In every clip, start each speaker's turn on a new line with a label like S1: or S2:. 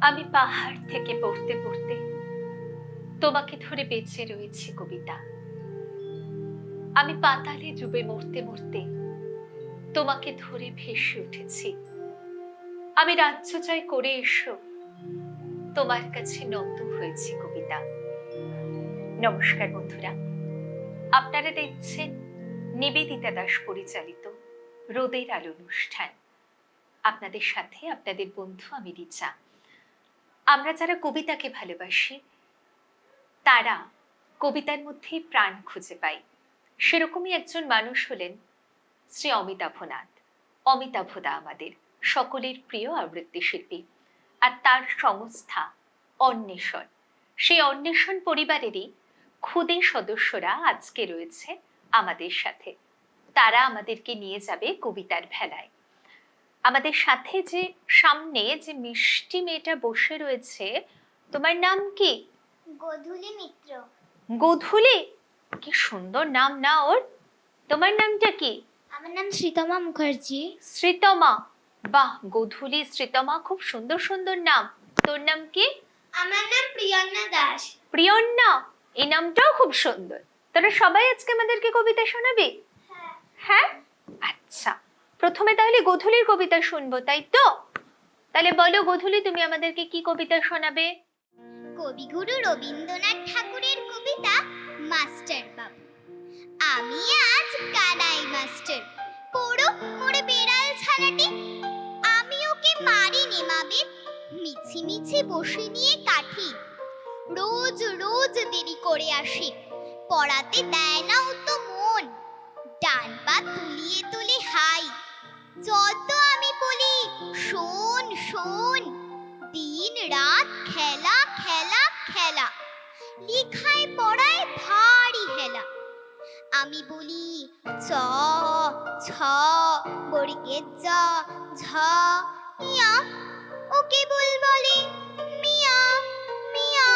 S1: আমি পাহাড় থেকে পড়তে পড়তে তোমাকে ধরে বেঁচে রয়েছি, কবিতা। আমি পাতালে ডুবে মরতে মরতে তোমাকে ধরে ভেসে উঠেছি। আমি রাজ্য জয় করে এসো, তোমার কাছে নত হয়েছি, কবিতা। নমস্কার বন্ধুরা। আপনারা দেখছেন নিবেদিতা দাস পরিচালিত রোদের আলো অনুষ্ঠান। আপনাদের সাথে আপনাদের বন্ধু আমি রিচা। আমরা যারা কবিতাকে ভালোবাসি, তারা কবিতার মধ্যে প্রাণ খুঁজে পাই। সেরকমই একজন মানুষ হলেন শ্রী অমিতাভনাথ অমিতাভদা আমাদের সকলের প্রিয় আবৃত্তি শিল্পী। আর তার সংস্থা অন্বেষণ। সেই অন্বেষণ পরিবারেরই খুদে সদস্যরা আজকে রয়েছে আমাদের সাথে। তারা আমাদেরকে নিয়ে যাবে কবিতার ভেলায়। আমাদের সাথে যে সামনে যে মিষ্টি মেয়েটা বসে রয়েছে তোমার নাম কি?
S2: গোধূলি মিত্র।
S1: গোধূলি? কি সুন্দর নাম না ওর? তোমার নামটা কি?
S2: আমার নাম শ্রীতমা মুখার্জি।
S1: শ্রীতমা। বাহ গোধূলি শ্রীতমা খুব সুন্দর সুন্দর নাম। তোর নাম কি?
S2: আমার নাম প্রিয়ন্না দাস।
S1: প্রিয়ন্না? এই নামটাও খুব সুন্দর। তোরা সবাই আজকে আমাদেরকে কবিতা শোনাবি? হ্যাঁ। আচ্ছা। প্রথমে তাহলে গোধূলির কবিতা শুনব, তাই তো? তাহলে বলো গোধূলি, তুমি আমাদেরকে কি কবিতা শোনাবে?
S2: কবিগুরু রবীন্দ্রনাথ ঠাকুরের কবিতা মাস্টার বাবু আমি আজ কানাই মাস্টার, পড়ো মোরে বেড়াল ছানাটি। আমি ওকে মারিনি মাবে মিছি মিছি বসে নিয়ে কাঠি। রোজ রোজ দেরি করে আসি, পড়াতে দেয় না ও তো মন। ডান পা তুলিয়ে তুলে হাই যত আমি বলি, শোন শোন। দিন রাত খেলা খেলা খেলা। লিখায়, পড়ায় ভারী হেলা। আমি বলি চ ছ বর্গের জ, ঝ ইয়া ও কেবল বলে মিয়া মিয়া।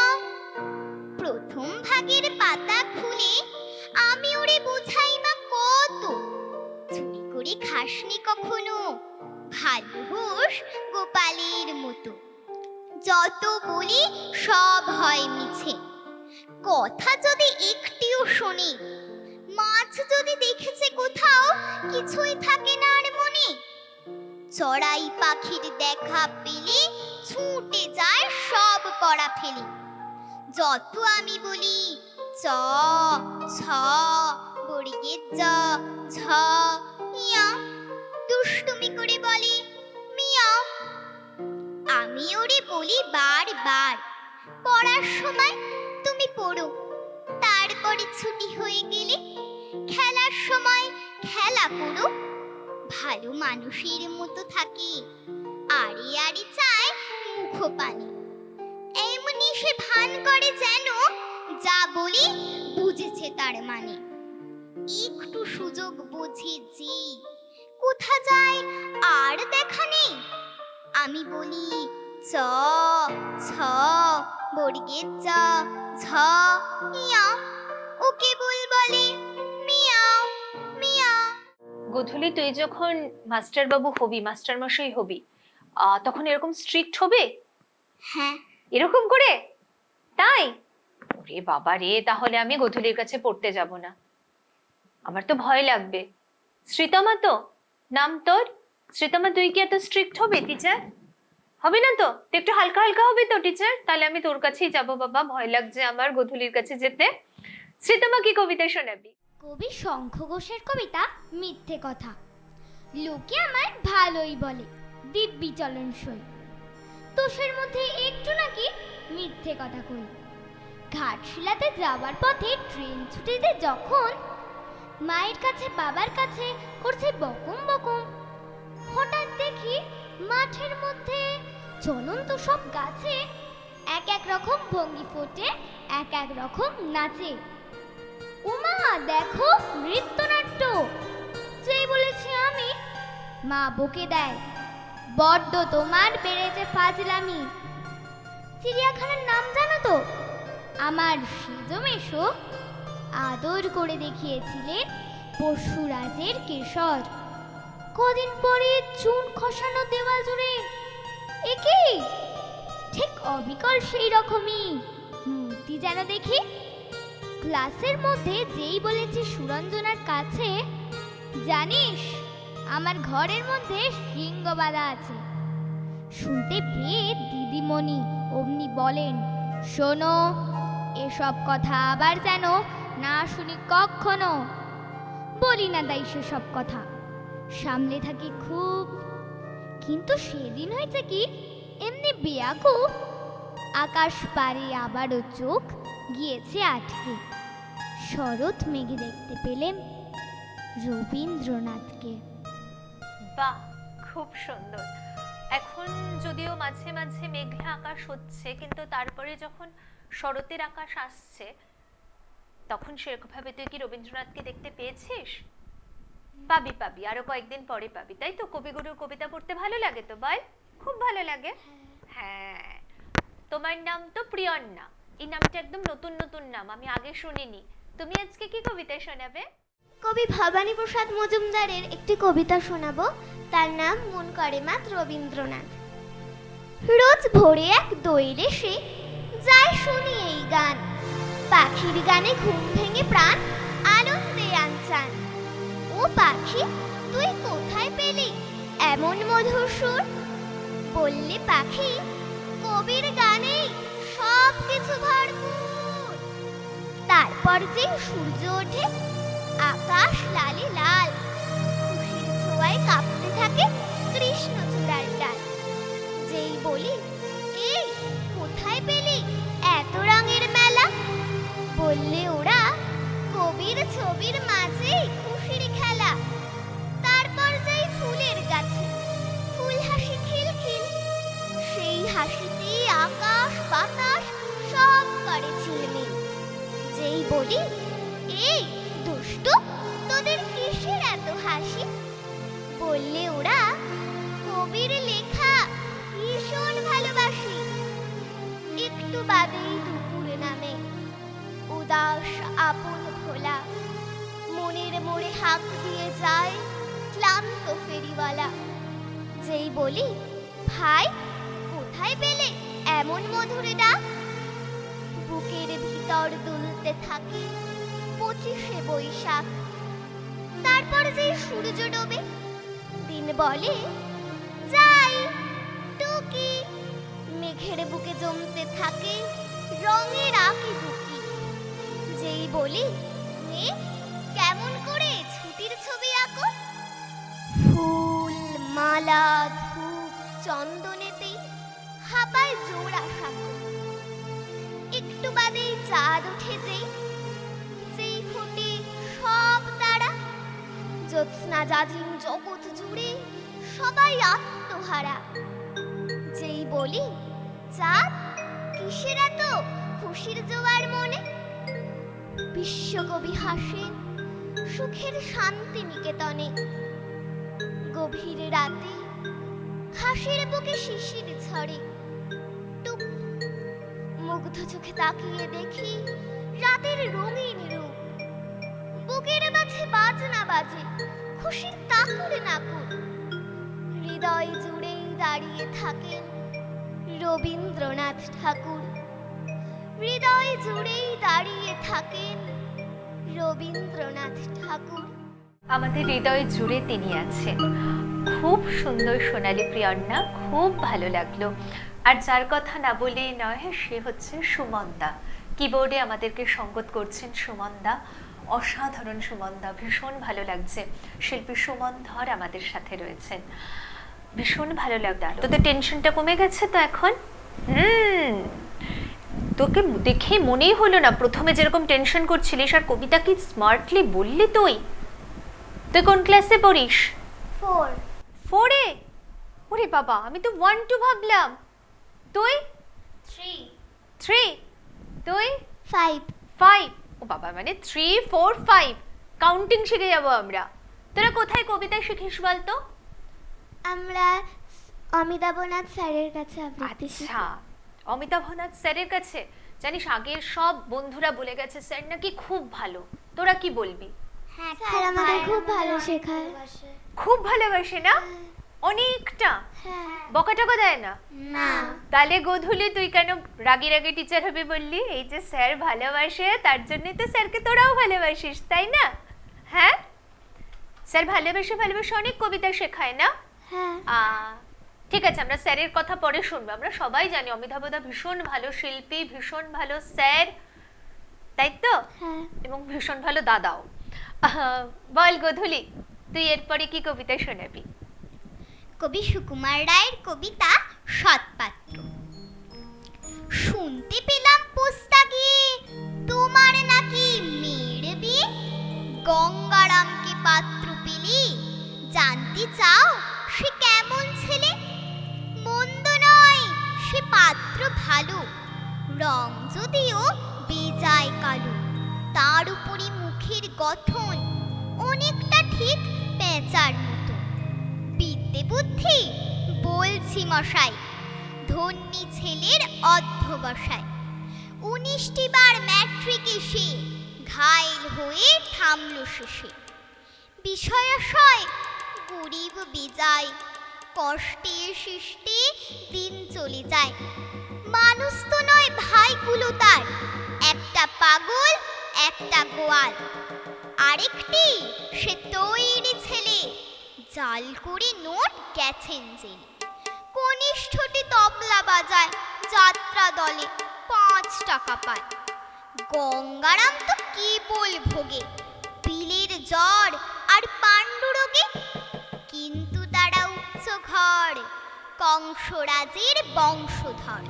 S2: প্রথম ভাগের পাতা খুলে আমি ওরে বোঝাই মা কত করে খাসনি কখনো? ভালো হোস গোপালের মতো। যত বলি সব হয় মিছে। কথা যদি একটিও শুনি, মাছ যদি দেখেছে কোথাও, কিছুই থাকে না আর মনে। চড়াই পাখির দেখা পেলে ছুটে যায় সব পড়া ফেলে। যত আমি বলি চ, ছ বড়িয়ে জ, ঝ দুষ্টুমি করে বলে, মিয়া। আমি ওরে বলি বারবার, পড়ার সময় তুমি পড়ো। তারপরে ছুটি হয়ে গেলে খেলার সময় খেলা করো। ভালো মানুষের মতো থাকে, আড়ে আড়ে চায় মুখ পানে এমনি সে ভান করে যেন, যা বলি বুঝেছে তার মানে। একটু সুযোগ বোঝে যে কোথা যায় আর দেখা নেই? আমি বলি চ ছ বর্গের চ ঝ ইয়া ও কেবল বলে মিয়াও মিয়াও।
S1: গোধূলি তুই যখন মাস্টার বাবু হবি মাস্টার মশাই হবি আহ, তখন এরকম স্ট্রিক্ট হবে?
S2: হ্যাঁ।
S1: এরকম করে? তাই? ওরে বাবা রে তাহলে আমি গোধূলির কাছে পড়তে যাব না। আমার তো ভয় লাগবে। শ্রীতমা তো? নাম তোর? শ্রীতমা, তুই কি এত স্ট্রিক্ট হবে টিচার হবে না তো? একটু হালকা হালকা হবে তো টিচার তাহলে আমি তোর কাছেই যাব বাবা, ভয় লাগছে আমার গোধূলির কাছে যেতে। শ্রীতমা কি কবিতা শোনাবি?
S2: কবি শঙ্খ ঘোষের কবিতা মিথ্যে কথা। লোকে আমায় ভালোই বলে, দিব্যি চলন সই। তোষের মধ্যে একটু নাকি মিথ্যে কথা কই। ঘাটশিলাতে যাওয়ার পথে ট্রেন ছুটিতে যখন মায়ের কাছে, বাবার কাছে করছে বকুম বকম। হঠাৎ দেখি মাঠের মধ্যে চলন্ত সব গাছে এক এক রকম ভঙ্গি ফোটে, এক এক রকম নাচে। উমা, দেখো নৃত্যনাট্য। যেই বলেছি আমি, মা বকে দেয়, বড্ড তোমার বেড়েছে ফাজলামি। চিড়িয়াখানার নাম জানো তো? আমার সেজো মেশো আদর করে দেখিয়েছিলেন পশুরাজের কেশর। কদিন পরে চুন খসানো দেওয়াল জুড়ে এ কি
S3: ঠিক অবিকল সেই রকমই। মূর্তি যেন দেখি ক্লাসের মধ্যে যেই বলেছি সুরঞ্জনার কাছে, জানিস, আমার ঘরের মধ্যে সিংহ বাঁধা আছে। শুনতে পেয়ে দিদিমণি অমনি বলেন, শোনো, এসব কথা আবার যেন না শুনি কখনো। বলি না তাই সেসব কথা। সামলে থাকি খুব। কিন্তু সেদিন হয়েছে কি, এমনি বেয়াকুব আকাশ পারে আবারও চোখ গিয়েছে আটকে। শরৎ মেঘে দেখতে পেলেন রবীন্দ্রনাথকে।
S1: বাহ, খুব সুন্দর। এখন যদিও মাঝে মাঝে মেঘলা আকাশ হচ্ছে, কিন্তু তারপরে যখন শরতের আকাশ আসছে তখন সেরকমভাবে তুই কি রবীন্দ্রনাথকে দেখতে পেয়েছিস? পাবি পাবি। আরও কয়েকদিন পরে পাবি। তাই তো? কবিগুরুর কবিতা পড়তে ভালো লাগে তো, বল? খুব ভালো লাগে। হ্যাঁ। তোমার নাম তো প্রিয়ন্না। এই নামটা একদম নতুন নতুন নাম। আমি আগে শুনিনি। তুমি আজকে কি কবিতা শোনাবে?
S4: কবি ভবানী প্রসাদ মজুমদারের একটি কবিতা শোনাবো। তার নাম মন করে মাত রবীন্দ্রনাথ। রোজ ভোরে এক দোয়েল এসে যায় শুনি এই গান। পাখির গানে ঘুম ভেঙে প্রাণ আনন্দে আনচান। ও পাখি, তুই কোথায় পেলি এমন মধুর সুর? বললে পাখি, কবির গানেই সব কিছু ভরপুর। তারপর যে সূর্য ওঠে, আকাশ লালে লাল। খুশির ছোঁয়ায় কাঁপতে থাকে কৃষ্ণচূড়ার ডাল। যেই বলি, এই, কোথায় পেলি বলি, ভাই, কোথায় পেলে এমন মধুর ডাক বুকের ভিতর দুলতে থাকে পঁচিশে বৈশাখ। তারপর যে সূর্য ডোবে, দিন বলে, যাই, টুকি। মেঘের বুকে জমতে থাকে রঙের আঁকি বুকি যেই বলি মেঘ কেমন করে ছুটির ছবি আঁকো? ফুল, মালা চন্দনেতেই হাপায় জোড়া সাঁকো একটু বাদেই চাঁদ উঠে যেই যেই ফুটে সব তারা। জ্যোৎস্না জাজিম জগৎ জুড়ে সবাই আত্মহারা। যেই বলি, চাঁদ কিসের এত খুশির জোয়ার মনে? বিশ্বকবি হাসেন সুখের শান্তি নিকেতনে গভীর রাতে হাসির বুকে শিশির ঝরে। টুপ। মুগ্ধ চোখে তাকিয়ে দেখি রাতের রঙিন রূপ। বুকের মাঝে বাজনা বাজে, খুশির তাকুর নাকুর। হৃদয় জুড়েই দাঁড়িয়ে থাকেন রবীন্দ্রনাথ ঠাকুর। হৃদয় জুড়েই দাঁড়িয়ে থাকেন রবীন্দ্রনাথ ঠাকুর।
S1: আমাদের হৃদয় জুড়ে তিনি আছেন। খুব সুন্দর সোনালী প্রিয়ন্না, খুব ভালো লাগল। আর যার কথা না বলেই নয়, সে হচ্ছে সুমনদা। কিবোর্ডে আমাদেরকে সঙ্গত করছেন সুমনদা। অসাধারণ সুমনদা, ভীষণ ভালো লাগছে। শিল্পী সুমন ধর আমাদের সাথে রয়েছেন। ভীষণ ভালো লাগল। তোদের টেনশনটা কমে গেছে তো এখন? হুম। তোকে দেখে মনেই হলো না, প্রথমে যেরকম টেনশন করছিলিস, আর কবিতা কি স্মার্টলি বললি তুই। তুই কোন ক্লাসে পড়িস?
S4: ফোর।
S1: ফোরে? ওরে বাবা আমি তো ওয়ান টু ভাবলাম। তুই
S4: থ্রি
S1: থ্রি তুই
S4: ফাইভ
S1: ফাইভ ও বাবা মানে থ্রি ফোর ফাইভ কাউন্টিং শিখে যাব আমরা। তোরা কোথায় কবিতা শিখিস বলতো?
S4: আমরা অমিতাভনাথ স্যারের কাছে আবৃত্তি
S1: আচ্ছা অমিতাভনাথ স্যারের কাছে? জানিস আগের সব বন্ধুরা বলে গেছে স্যার নাকি খুব ভালো। তোরা কি বলবি?
S4: হ্যাঁ স্যার আমাদের খুব ভালো শেখায়।
S1: খুব ভালোবাসে না? অনেকটা।
S2: হ্যাঁ।
S1: বকা টকা দেয় না?
S2: না।
S1: তাহলে গোধূলি তুই কেন রাগি রাগি টিচার হবে বললি? এই যে স্যার ভালোবাসে তার জন্যই তো স্যারকে তোরাও ভালোবাসিস তাই না? হ্যাঁ? স্যার ভালোবেসে ভালোবেসে অনেক কবিতা শেখায় না?
S2: হ্যাঁ।
S1: ঠিক আছে আমরা স্যারের কথা পরে শুনব। আমরা সবাই জানি অমিতাভদা ভীষণ ভালো শিল্পী ভীষণ ভালো স্যার তাই তো?
S2: হ্যাঁ।
S1: এবং ভীষণ ভালো দাদাও। বল গোধূলি। তুই এরপরে কি কবিতা শোনাবি?
S2: কবি সুকুমার রায়ের কবিতা সৎপাত্র। শুনতে পেলাম পোস্তা তোমার নাকি মেয়ের গঙ্গারামকে পাত্র পেলি, জানতে চাও সে কেমন ছেলে? মন্দ নয়, সে পাত্র ভালো। রং যদিও বেজায় কালো, তার উপরে মুখের গঠন অনেকটা ঠিক পেঁচার মতো। বিদ্যে বুদ্ধি, বলছি মশাই, ধন্যী ছেলের অধ্যবসায়। উনিশটি বার ম্যাট্রিক এসে ঘায়েল হয়ে থামল শেষে। বিষয়াশয়, গরিব বেজায়, কষ্টে সৃষ্টি দিন চলে যায়। মানুষ তো নয় ভাইগুলো তার, একটা পাগল, একটা গোয়াল। আরেকটি, সে তৈরি জাল করে নোট গেছেন জেলে কনিষ্ঠটি তবলা বাজায়, যাত্রা দলে পাঁচ টাকা পায়। গঙ্গারাম তো কেবল ভোগে? পিলের জ্বর আর পাণ্ডুরোগে? কিন্তু তারা উচ্চ ঘর, কংসরাজের বংশধর।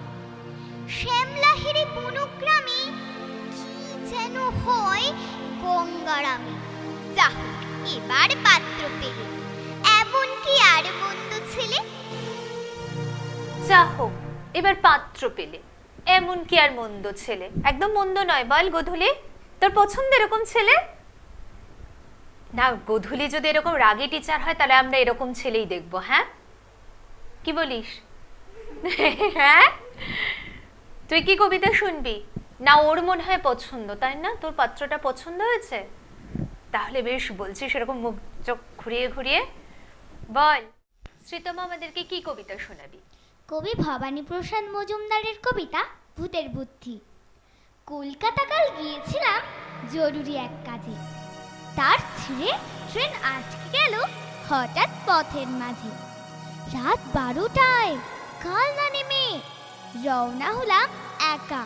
S2: শ্যামলাহেরি বনগ্রামে কি যেন হয় গঙ্গারামে? যা এবার পাত্র পেলে।
S1: যা হোক, এবার পাত্র পেলে। এমন কি আর মন্দ ছেলে? একদম মন্দ নয়, বল গোধূলি। তোর পছন্দ এরকম ছেলে? না, গোধূলি যদি এরকম রাগী টিচার হয়, তাহলে আমরা এরকম ছেলেই দেখব হ্যাঁ? কি বলিস? হ্যাঁ? তুই কি কবিতা শুনবি? না, ওর মনে হয় পছন্দ, তাই না? তোর পাত্রটা পছন্দ হয়েছে? তাহলে বেশ বলছিস এরকম মুখ চোখ ঘুরিয়ে ঘুরিয়ে। বল, শ্রীতমা আমাদেরকে কি কবিতা শোনাবি?
S3: কবি ভবানী প্রসাদ মজুমদারের কবিতা ভূতের বুদ্ধি। কলকাতা কাল গিয়েছিলাম জরুরি এক কাজে। তার ছিঁড়ে ট্রেন আটকে গেল হঠাৎ পথের মাঝে। রাত বারোটায় কাল না নেমে রওনা হলাম একা।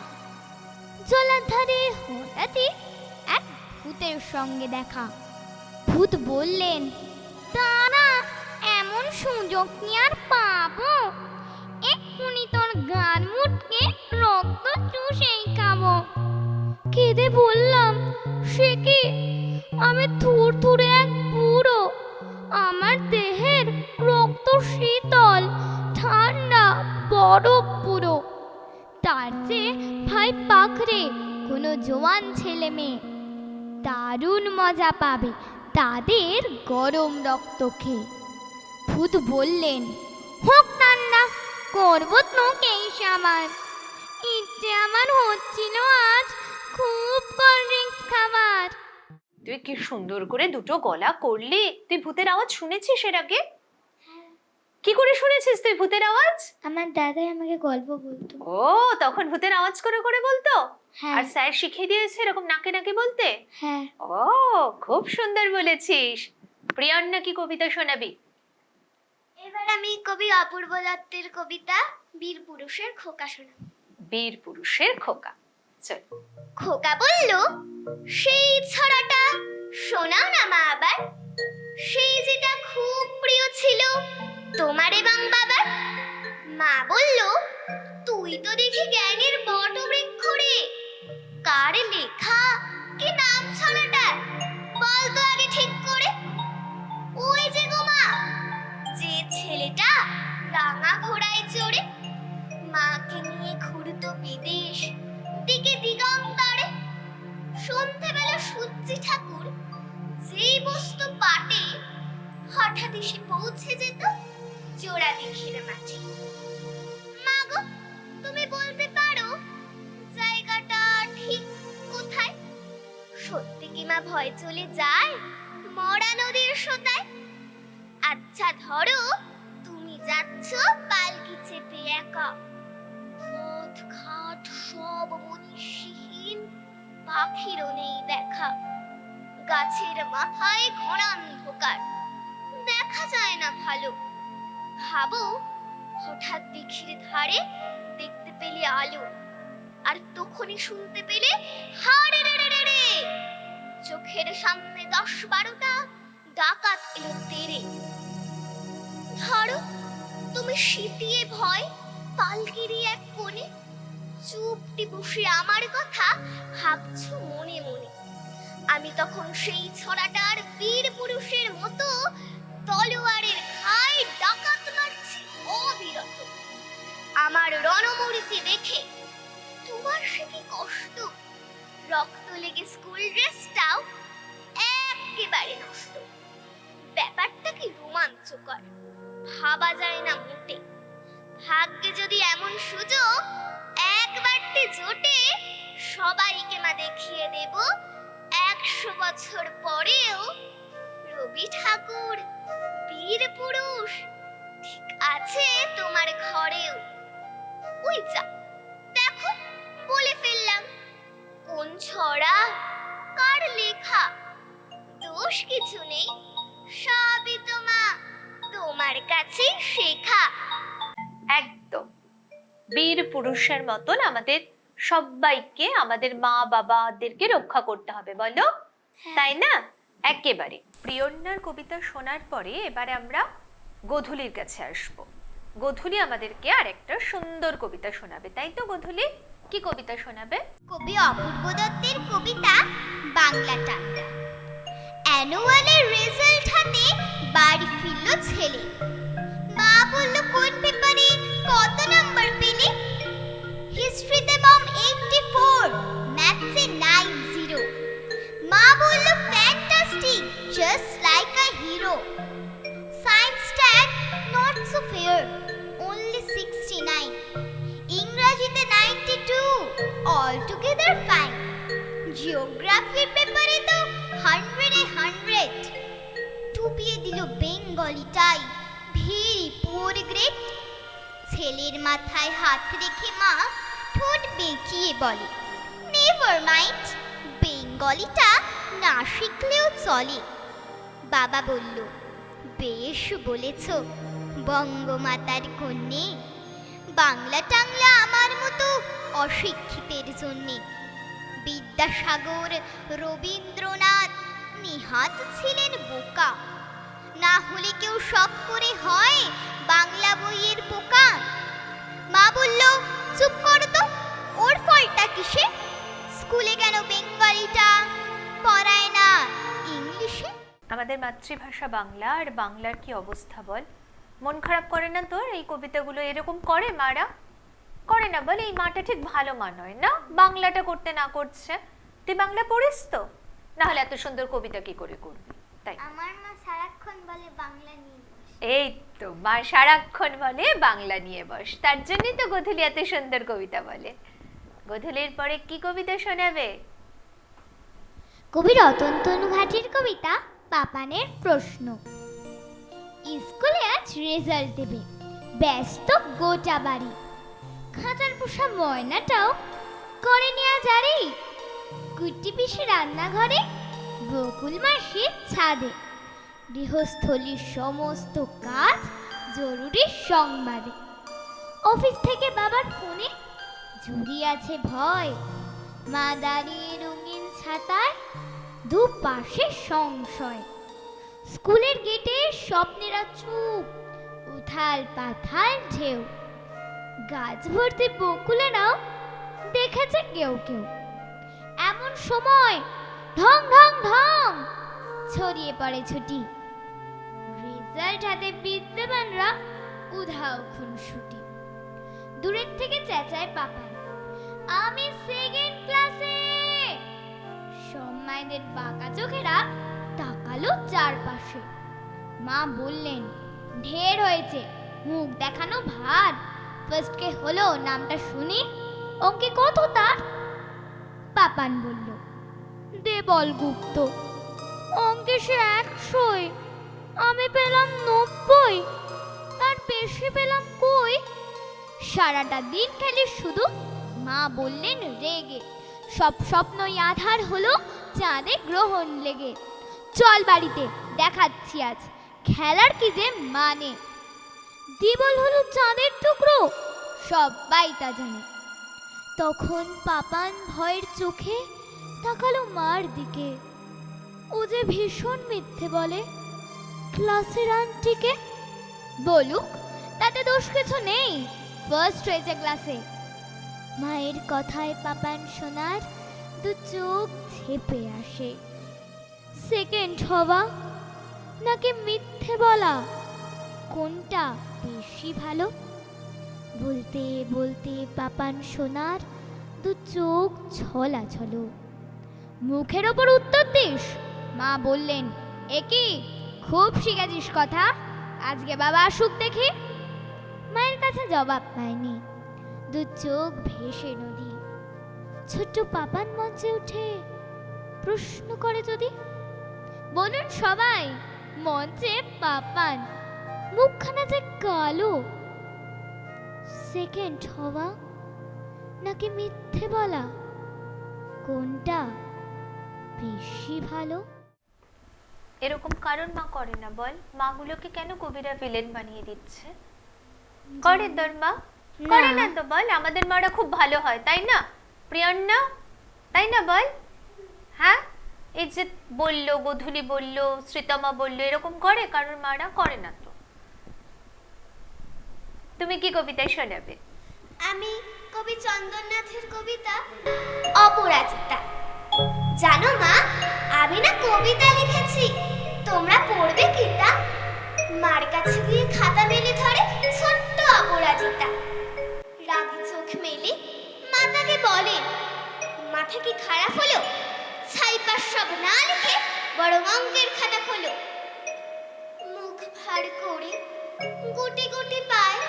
S3: জলাধারে হঠাৎই এক ভূতের সঙ্গে দেখা। ভূত বললেন তারা এমন সুযোগ কি আর পাবো গান মুটকে রক্ত চুষেই খাব। কেঁদে বললাম, সে কি? আমি থুর থুরে এক বুড়ো। আমার দেহের রক্ত শীতল, ঠান্ডা বরফ পুরো তার চেয়ে ভাই পাখরে কোনো জোয়ান ছেলে মেয়ে। দারুণ মজা পাবে তাদের গরম রক্ত খেয়ে। ভূত বললেন, হোক ঠান্ডা করব তোকেই সামার ইচ্ছে আমার হচ্ছিল আজ খুব কোল্ড ড্রিঙ্কস খাবার।
S1: তুই কি সুন্দর করে দুটো গলা করলি? তুই ভূতের আওয়াজ শুনেছিস এর আগে? কি করে শুনেছিস তুই ভূতের আওয়াজ?
S2: আমার দাদাই আমাকে গল্প বলতো।
S1: ও তখন ভূতের আওয়াজ করে করে বলতো?
S2: হ্যাঁ।
S1: আর স্যার শিখিয়ে দিয়েছে এরকম নাকে নাকে বলতে?
S2: হ্যাঁ।
S1: ও খুব সুন্দর বলেছিস। প্রিয়ান্না কি কবিতা শোনাবি?
S2: এবার আমি কবি অপূর্ব দত্তের কবিতা বীর পুরুষের খোকা শোনাব
S1: বীর পুরুষের খোকা। চল।
S2: খোকা বলল সেই ছড়াটা শোনাও না মা আবার। সেই যেটা খুব প্রিয় ছিল তোমার এবং বাবার। মা বলল তুই তো দেখি জ্ঞানের বটবৃক্ষ রে। কার লেখা কি নাম ছড়াটা বল তো আগে ঠিক করে। ওই যে ছেলেটা রাঙা ঘোড়ায় চড়ে মাকে নিয়ে ঘুরতো বিদেশ, দিকে দিগন্তরে। সন্ধেবেলা সূর্যি ঠাকুর যেই বস্তু পাটে হঠাৎ এসে পৌঁছে যেত জোড়া দিঘির মাঠে। মাগো, তুমি বলতে পারো জায়গাটা ঠিক কোথায়? সত্যি কি মা ভয় চলে যায় মরা নদীর সোতায়? আচ্ছা ধরো, তুমি
S4: যাচ্ছ, পালকি চেপে একা। পথ ঘাট সব মনীষীহীন পাখিরও নেই দেখা। গাছের মাথায় ঘন অন্ধকার, দেখা যায় না ভালো। ভাবো, হঠাৎ দিঘির ধারে দেখতে পেলে আলো, আর তখনই শুনতে পেলে হারে রে রে রে চোখের সামনে দশ বারোটা ডাকাত এলো তেরে। ধরো, তুমি শীতিয়ে ভয়, পালকিরি এক কোণে চুপটি বসে আমার কথা ভাবছ মনে মনে। আমি তখন সেই ছড়াটার বীর পুরুষের মতো তলোয়ারের ঘায় ডাকাত মারছি অবিরত। আমার রণমূর্তি দেখে তোমার সে কি কষ্ট? রক্ত লেগে স্কুল ড্রেসটাও একেবারে নষ্ট। ব্যাপারটা কি রোমাঞ্চকর? ভাবা যায় না মোটে। ভাগ্যে যদি এমন সুযোগ একবারটি জোটে সবাইকে মা দেখিয়ে দেব। একশো বছর পরেও রবি ঠাকুর বীর পুরুষ ঠিক আছে তোমার ঘরেও। ওই যা, দেখো, বলে ফেললাম। কোন ছড়া, কার লেখা, দোষ কিছু নেই, সবই তোমা তোমার কাছে শেখা।
S1: একদম। বীর পুরুষের মতন আমাদের সবাইকে আমাদের মা বাবাদেরকে রক্ষা করতে হবে বলো? তাই না? একেবারে। প্রিয়ন্যার কবিতা শোনার পরে এবারে আমরা গধুলির কাছে আসব। গধুলি আমাদেরকে আরেকটা সুন্দর কবিতা শোনাবে। তাই তো গধুলি? কি কবিতা শোনাবে?
S4: কবি অপূর্ব দত্তের কবিতা বাংলাটা অ্যানুয়ালের রেজাল্ট হাতে বাড়ি ফিরল ছেলে। মা বলল, কোন পেপারে, কত নাম্বার পেলে? হিস্ট্রিতে বম 84 ম্যাথসে 90 মা বলল fantastic just like a hero science tag not so fair only 69 ইংরাজিতে 92 অল টুগেদার ফাইন বেঙ্গলিটাই ভেরি পুয়ার গ্রেট ছেলের মাথায় হাত রেখে মা ঠোঁট বেঁকিয়ে বলে নেভার মাইন্ড বেঙ্গলিটা না শিখলেও চলে। বাবা বলল, বেশ বলেছ, বঙ্গমাতার কন্যে। বাংলা টাংলা আমার মতো অশিক্ষিতের জন্যে। বিদ্যাসাগর রবীন্দ্রনাথ নিহাত ছিলেন বোকা। না হলে কেউ শখ করে হয় বাংলা বইয়ের পোকা? মা বলল চুপ কর তো ওর ফলটা কিসে? স্কুলে কেন বেঙ্গলিটা পড়ায় না ইংলিশে?
S1: আমাদের মাতৃভাষা বাংলা আর বাংলার কি অবস্থা বল? মন খারাপ করে না তোর? এই কবিতাগুলো এরকম করে মারা? করে না বল এই মাটা ঠিক ভালো মা নয় না? বাংলাটা করতে না করছে। তুই বাংলা পড়িস তো? না হলে এত সুন্দর কবিতা কি করে করবি? তাই।
S4: আমার মা সারাক্ষণ বলে বাংলা নিয়ে
S1: এই তো মা সারাক্ষণ বলে বাংলা নিয়ে বস। তার জন্যই তো গধূলি এত সুন্দর কবিতা বলে। গধূলির পরে কি কবিতা শোনাবে?
S3: কবি রতন ঘাটির কবিতা পাপানের প্রশ্ন। স্কুলে আজ রেজাল্ট দেবে। ব্যস্ত গোটা বাড়ি। খাঁচার পোষা ময়নাটাও করে নেওয়া জারি। কুটি পিসে রান্নাঘরে বকুল মাসির ছাদে। গৃহস্থলীর সমস্ত কাজ জরুরি সংবাদে। অফিস থেকে বাবার ফোনে জুড়ি আছে ভয়, মা দাঁড়িয়ে রঙিন ছাতায়, দুপাশে সংশয়। স্কুলের গেটে স্বপ্নেরা চুপ, উথাল পাথাল ঢেউ। গাছ ভর্তি বকুলেরাও দেখেছে কেউ কেউ। এমন সময় ঢং ঢং ঢং ছড়িয়ে পড়ে ছুটি। রেজাল্ট হাতে বিদ্যমানরা উধাও খুনসুটি। দূরের থেকে চেঁচায় পাপান আমি সেকেন্ড ক্লাসে সব মায়েদের বাঁকা চোখেরা তাকালো চারপাশে। মা বললেন, ঢের হয়েছে, মুখ দেখানো ভার। ফার্স্টকে হলো নামটা শুনি অঙ্কে কত তার? পাপান বলল, দেবল গুপ্ত, অঙ্কে সে একশোই। আমি পেলাম নব্বই। তার বেশি পেলাম কই? সারাটা দিন খেলে শুধু মা বললেন রেগে। সব স্বপ্নই আধার হলো চাঁদে গ্রহণ লেগে। চল বাড়িতে, দেখাচ্ছি আজ। খেলার কি যে মানে? দিবল হলো চাঁদের টুকরো, সবাই তা জানে। তখন পাপান ভয়ের চোখে তাকালো মার দিকে। ও যে ভীষণ মিথ্যে বলে। ক্লাসের আন্টিকে? বলুক, তাতে দোষ কিছু নেই। ফার্স্ট হয়েছে ক্লাসে মায়ের কথায় পাপান সোনার দু চোখ ঝেপে আসে। সেকেন্ড হওয়া, নাকি মিথ্যে বলা? কোনটা বেশি ভালো? বলতে বলতে পাপান সোনার দু চোখ ছলা ছলো মুখের ওপর উত্তর দিস। মা বললেন একই খুব শিখেছিস কথা। আজকে বাবা আসুক দেখি। মায়ের কাছে জবাব পায়নি। দু চোখ ভেসে নদী। ছোট্ট পাপান মঞ্চে উঠে প্রশ্ন করে যদি। বলুন সবাই, মঞ্চে পাপান, মুখখানা যে কালো। সেকেন্ড হওয়া নাকি মিথ্যে বলা? কোনটা বেশি ভালো?
S1: এরকম কারণ মা করে না বল। মাগুলোকে কেন কবিরা ভিলেন বানিয়ে দিচ্ছে? করে তোর মা। করে না তো বল আমাদের মারা খুব ভালো হয় তাই না? প্রিয়ন্না তাই না বল? হ্যাঁ? এই যে বলল গধুলি বলল শ্রীতমা বলল এরকম করে কারোর মারা করে না তো। তুমি কি কবিতায় শোনাবে?
S4: আমি কবি চন্দননাথের কবিতা অপরাজিতা। জানো মা, আমি না কবিতা লিখেছি। তোমরা পড়বে কি তা? মার কাছে গিয়ে খাতা মেলে ধরে ছোট্ট অপরাজিতা। রাগি চোখ মেলে মা তাকে বলেন মাথা কি খারাপ হলো? ছাইপার সব না লিখে বড় অঙ্কের খাতা খোলো। মুখ ভার করে গুটি গুটি পায়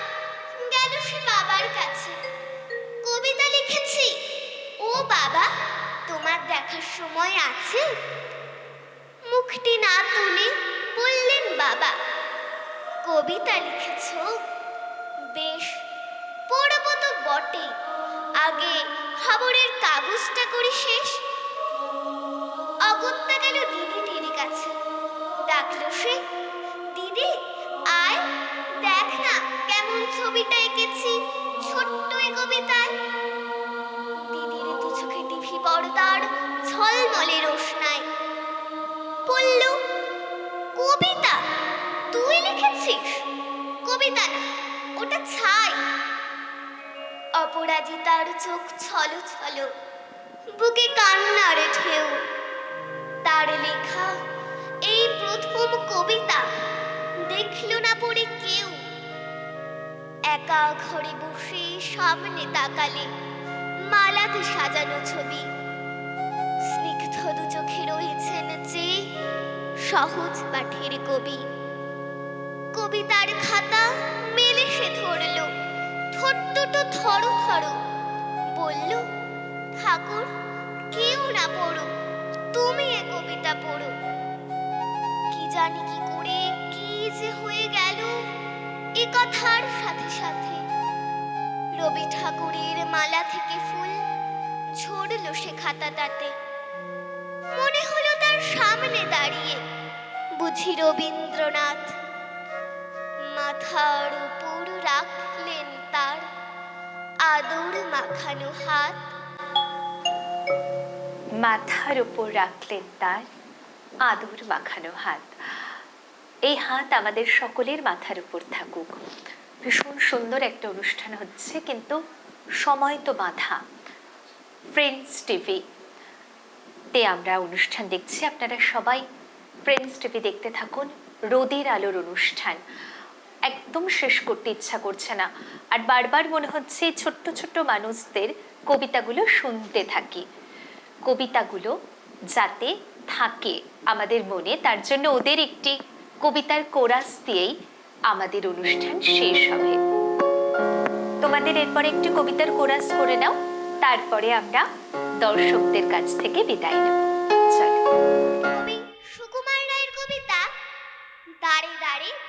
S4: গেল সে বাবার কাছে। কবিতা লিখেছি, ও বাবা তোমার দেখার সময় আছে? মুখটি না তুলে বললেন বাবা। কবিতা লিখেছ? বেশ, পড়ব তো বটে। আগে খবরের কাগজটা করি শেষ। অগত্যা গেল দিদি টিরি কাছে। ডাকলো সে বলল, কবিতা, তুই লিখেছিস? কবিতা ওটা ছাই। অপরাজিতার চোখ বুকে কান্নার ঢেউ। তার লেখা, এই প্রথম কবিতা, দেখল না পড়ে কেউ? একা ঘরে বসে সামনে তাকালে, মালাতে সাজানো ছবি। স্নিগ্ধ দু চোখে রয়েছেন যে সহজ পাঠের কবি। কবিতার খাতা মেলে সে ধরল। ঠোঁট দুটো থর থর বলল, ঠাকুর, কেউ না পড়ো। তুমি এ কবিতা পড়ো। কি জানি কি করে কি যে হয়ে গেল এ কথার সাথে সাথে। রবি ঠাকুরের মালা থেকে ফুল ঝরলো সে খাতাটাতে। মনে হলো তার সামনে দাঁড়িয়ে বুঝি রবীন্দ্রনাথ। মাথার উপর রাখলেন তার আদর মাখানো হাত।
S1: মাথার উপর রাখলেন তার আদর মাখানো হাত। এই হাত আমাদের সকলের মাথার উপর থাকুক। ভীষণ সুন্দর একটা অনুষ্ঠান হচ্ছে, কিন্তু সময় তো বাধা। ফ্রেন্ডস টিভি তে আমরা অনুষ্ঠান দেখছি। আপনারা সবাই ফ্রেন্ডস টিভি দেখতে থাকুন, রোদের আলোর অনুষ্ঠান। একদম শেষ করতে ইচ্ছা করছে না। আর বারবার মনে হচ্ছে ছোট্ট ছোট্ট মানুষদের কবিতাগুলো শুনতে থাকি। কবিতাগুলো যাতে থাকে আমাদের মনে, তার জন্য ওদের একটি কবিতার কোরাস দিয়েই আমাদের অনুষ্ঠান শেষ হবে। তোমাদের এরপর একটি কবিতার কোরাস করে নাও, তারপরে আমরা দর্শকদের কাছ থেকে বিদায় নেব। চলো।
S4: কবি